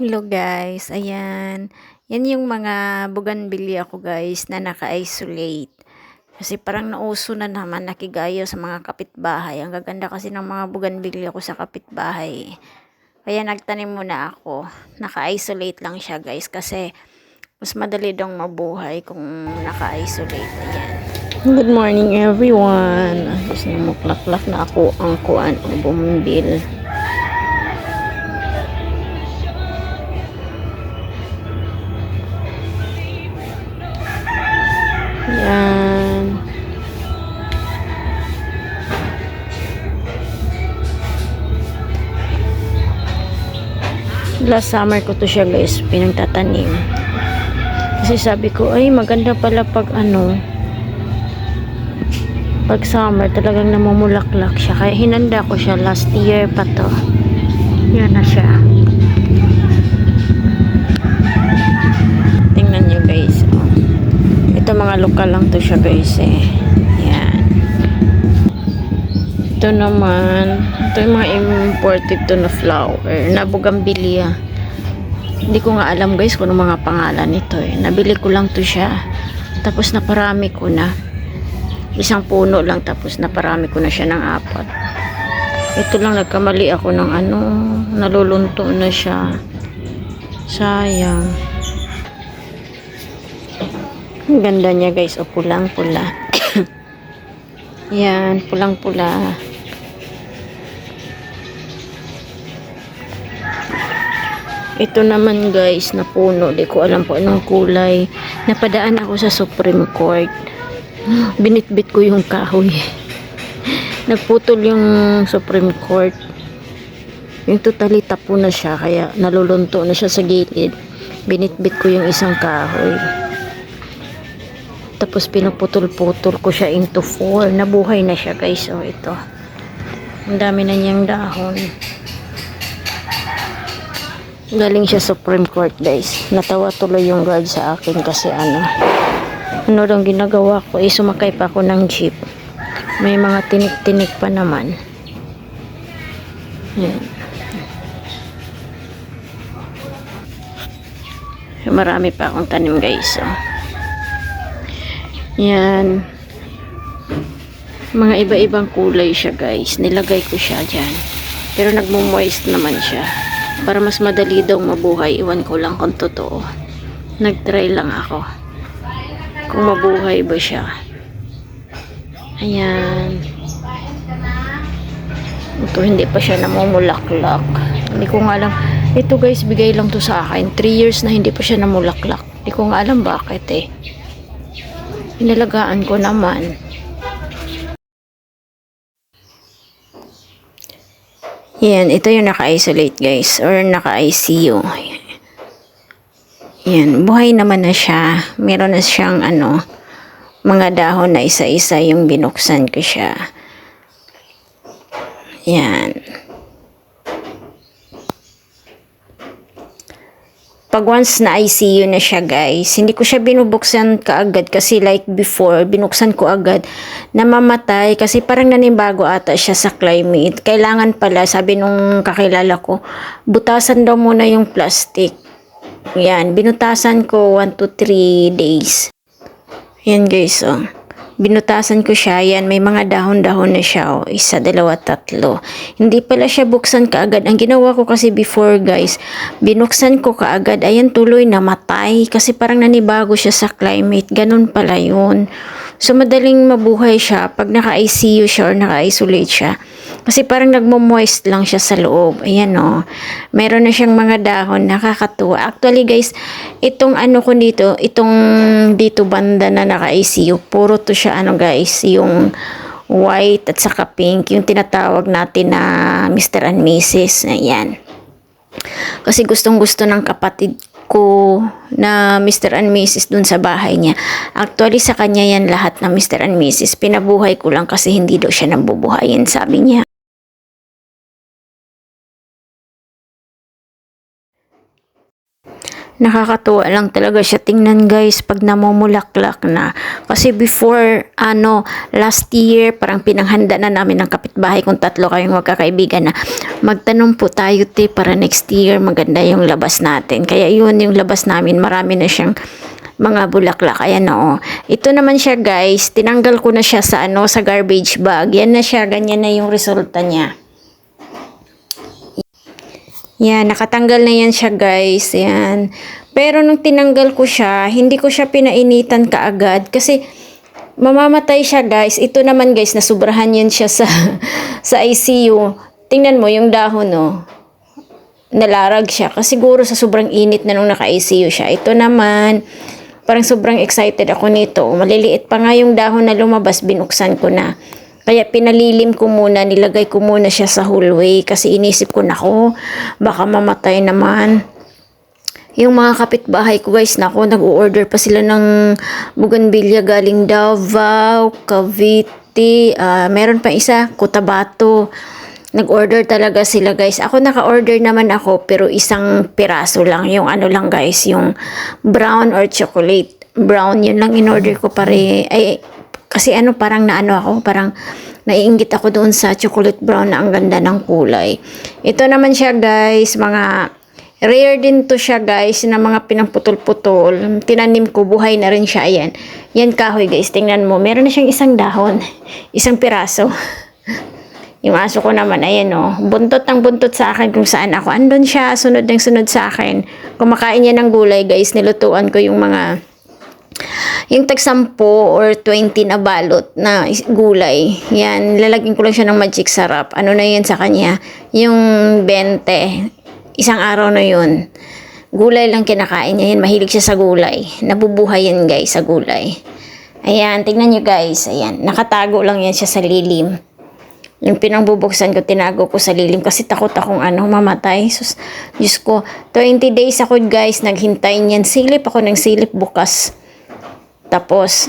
Hello guys, ayan. Yan yung mga buganbilya ko guys na naka-isolate. Kasi parang nauso na naman nakigayo sa mga kapitbahay. Ang gaganda kasi ng mga buganbilya ko sa kapitbahay. Kaya nagtanim muna ako. Naka-isolate lang siya guys kasi mas madali daw mabuhay kung naka-isolate. Ayan. Good morning everyone. Gusto mo klaklak na ako ang kuan o bumbil. Last summer ko to siya guys, pinagtatanim. Kasi sabi ko, ay maganda pala pag ano, pag summer talagang namumulaklak siya. Kaya hinanda ko siya last year pa to. Yan na siya. Tingnan nyo guys. Oh. Ito mga lokal lang to siya guys eh. Ito naman, ito yung mga imported to na flower, na bugambilya. Hindi ko nga alam guys kung ano mga pangalan nito eh. Nabili ko lang to siya. Tapos naparami ko na. Isang puno lang tapos naparami ko na siya ng apat. Ito lang nagkamali ako ng ano, nalulunto na siya. Sayang. Ang ganda niya guys, o pulang-pula. Yan, pulang-pula. Ito naman guys, na puno. Di ko alam po anong kulay. Napadaan ako sa Supreme Court. Binitbit ko yung kahoy. Nagputol yung Supreme Court. Yung totally tapo na siya, kaya nalulunto na siya sa gilid. Binitbit ko yung isang kahoy. Tapos pinuputol-putol ko siya into four. Nabuhay na siya guys. So ito. Ang dami na niyang dahon. Galing siya Supreme Court guys. Natawa tuloy yung guard sa akin kasi ano. Ano lang ginagawa ko? Eh, sumakay pa ako ng jeep. May mga tinik-tinik pa naman. Yan. Marami pa akong tanim guys. Oh. Yan. Mga iba-ibang kulay siya guys. Nilagay ko siya dyan. Pero nagmo-moist naman siya. Para mas madali daw mabuhay. Iwan ko lang kung totoo. Nag-try lang ako. Kung mabuhay ba siya. Ayan. Ito hindi pa siya namumulaklak. Hindi ko nga alam. Ito guys, bigay lang to sa akin. 3 years na hindi pa siya namulaklak. Hindi ko nga alam bakit eh. Inalagaan ko naman. Yan, ito yung naka-isolate guys or naka-ICU. Yan, buhay naman na siya. Meron na siyang ano, mga dahon na isa-isa yung binuksan ko siya. Yan. Pag once na ICU na siya guys, hindi ko siya binubuksan kaagad kasi like before, binuksan ko agad, namamatay kasi parang nanibago ata siya sa climate. Kailangan pala, sabi nung kakilala ko, butasan daw muna yung plastic. Yan, binutasan ko 1 to 3 days. Yan guys, oh. Binutasan ko siya, yan, may mga dahon-dahon na siya, oh. Isa, dalawa, tatlo. Hindi pala siya buksan kaagad. Ang ginawa ko kasi before, guys, binuksan ko kaagad, ayan, tuloy namatay. Kasi parang nanibago siya sa climate. Ganun pala yun. So, madaling mabuhay siya pag naka-ICU siya or naka-isolate siya. Kasi parang nagmo-moist lang siya sa loob. Ayan o. Oh. Meron na siyang mga dahon. Nakakatuwa. Actually guys, itong ano ko dito, itong dito banda na naka-ICU, puro to siya ano guys, yung white at saka pink, yung tinatawag natin na Mr. and Mrs. Ayan. Kasi gustong gusto ng kapatid ko na Mr. and Mrs. dun sa bahay niya. Actually, sa kanya yan lahat na Mr. and Mrs. Pinabuhay ko lang kasi hindi daw siya nabubuhayin, sabi niya. Nakakatuwa lang talaga siya tingnan guys pag namumulaklak na. Kasi before, ano, last year, parang pinanghanda na namin ng kapitbahay kung tatlo kayong magkakaibigan na magtanong po tayo te para next year maganda yung labas natin. Kaya yun yung labas namin, marami na siyang mga bulaklak. Ayan o. Ito naman siya guys, tinanggal ko na siya sa ano, sa garbage bag. Yan na siya, ganyan na yung resulta niya. Yan, nakatanggal na yan siya guys. Yan. Pero nung tinanggal ko siya, hindi ko siya pinainitan kaagad kasi mamamatay siya guys. Ito naman guys, nasubrahan yan siya sa, sa ICU. Tingnan mo yung dahon no. Nalarag siya kasi siguro sa sobrang init na nung naka-ICU siya. Ito naman, parang sobrang excited ako nito. Maliliit pa nga yung dahon na lumabas, binuksan ko na. Kaya pinalilim ko muna, nilagay ko muna siya sa hallway kasi inisip ko nako, baka mamatay naman. Yung mga kapitbahay ko guys, nako, nag-order pa sila ng bougainvillea galing Davao, Cavite, ah, meron pa isa, Cotabato. Nag-order talaga sila guys. Ako naka-order naman ako pero isang piraso lang. Yung ano lang guys, yung brown or chocolate. Brown, yun lang in-order ko pare. Ay, kasi ano parang naano ako, parang naiinggit ako doon sa chocolate brown na ang ganda ng kulay. Ito naman siya guys, mga rare din to siya guys na mga pinaputol-putol. Tinanim ko, buhay na rin siya. Ayan. Yan kahoy guys, tingnan mo. Meron na siyang isang dahon. Isang piraso. Yung aso ko naman, ayan o, buntot ng buntot sa akin kung saan ako. Andun siya, sunod ng sunod sa akin. Kumakain niya ng gulay, guys. Nilutuan ko yung mga, yung tag 10 or 20 na balot na gulay. Yan, lalagyan ko lang siya ng magic sarap. Ano na yan sa kanya? Yung 20. Isang araw na yun. Gulay lang kinakain niya. Yan, mahilig siya sa gulay. Nabubuhay yan, guys, sa gulay. Ayan, tingnan nyo guys. Ayan, nakatago lang yan siya sa lilim. Yung pinangbubuksan ko, tinago ko sa lilim kasi takot akong ano, mamatay. Sus, Diyos ko, 20 days ako guys, naghintay niyan. Silip ako ng silip bukas. Tapos,